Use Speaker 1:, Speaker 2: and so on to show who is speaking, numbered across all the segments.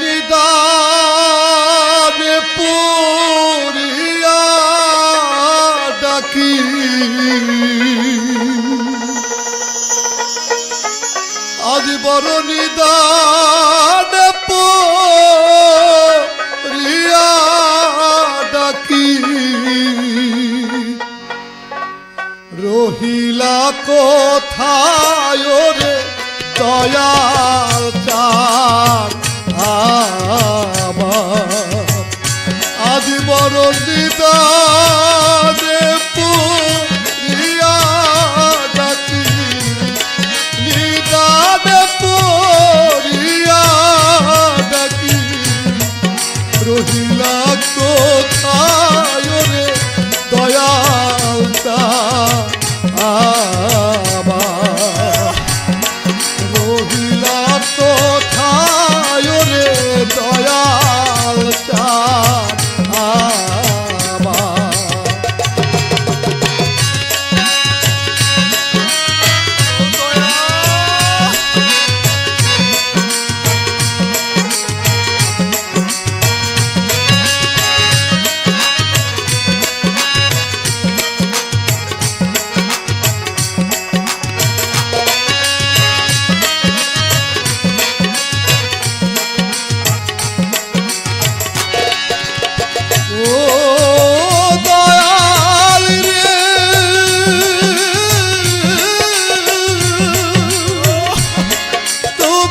Speaker 1: নিদান পুরিয়া ডাকি। আজ বড় নিদান পুরিয়া ডাকি। রহিলা কথা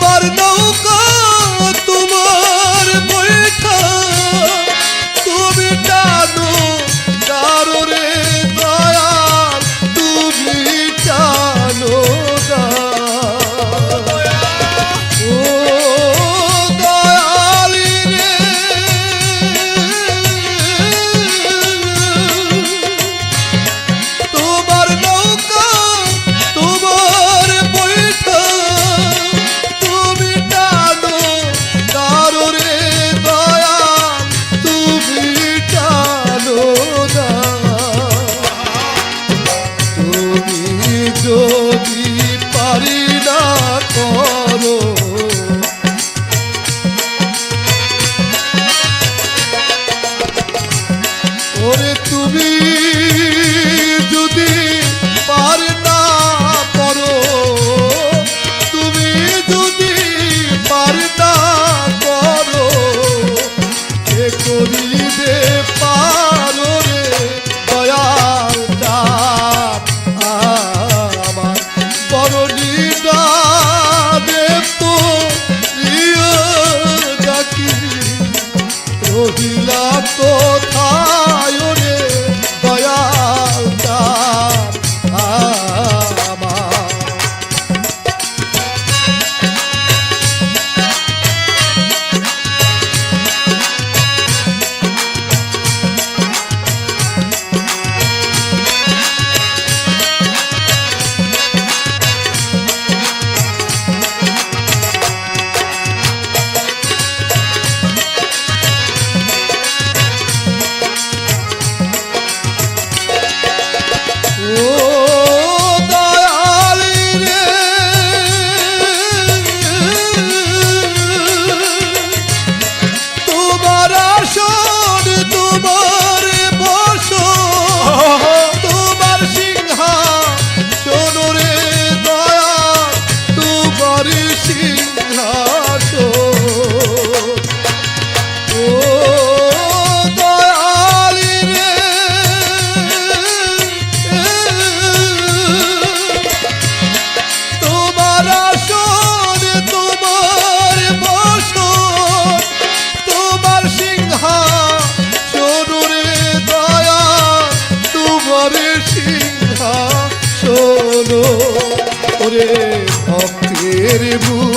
Speaker 1: thought it ভক্তের বুক।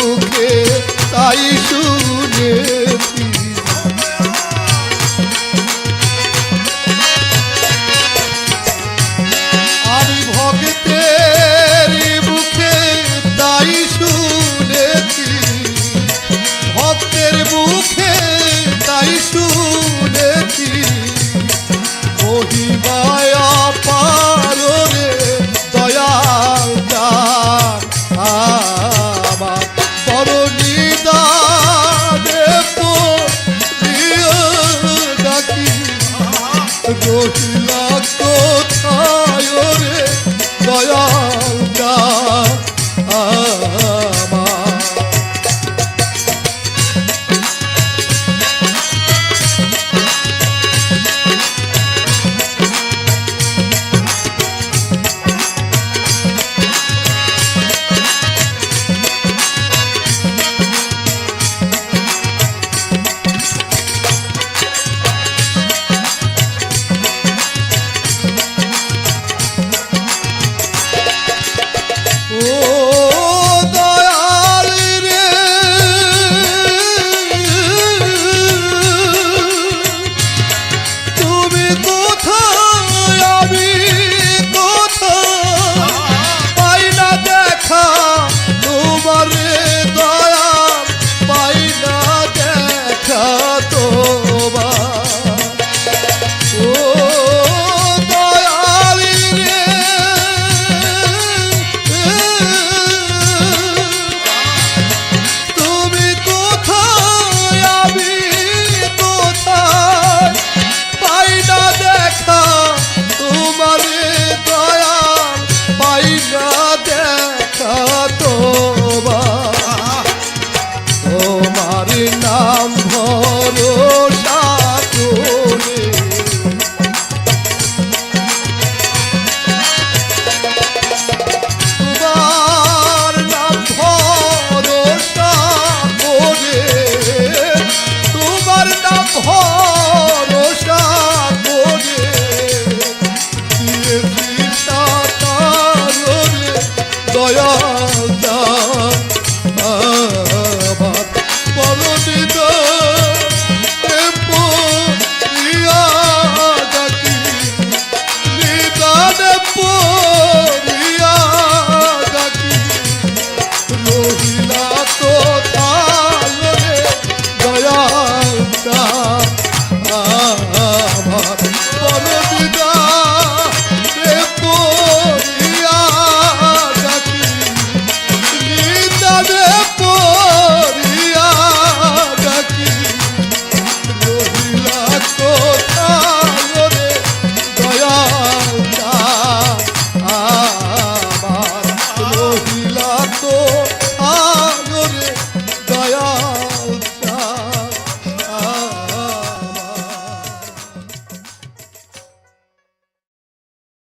Speaker 1: নয়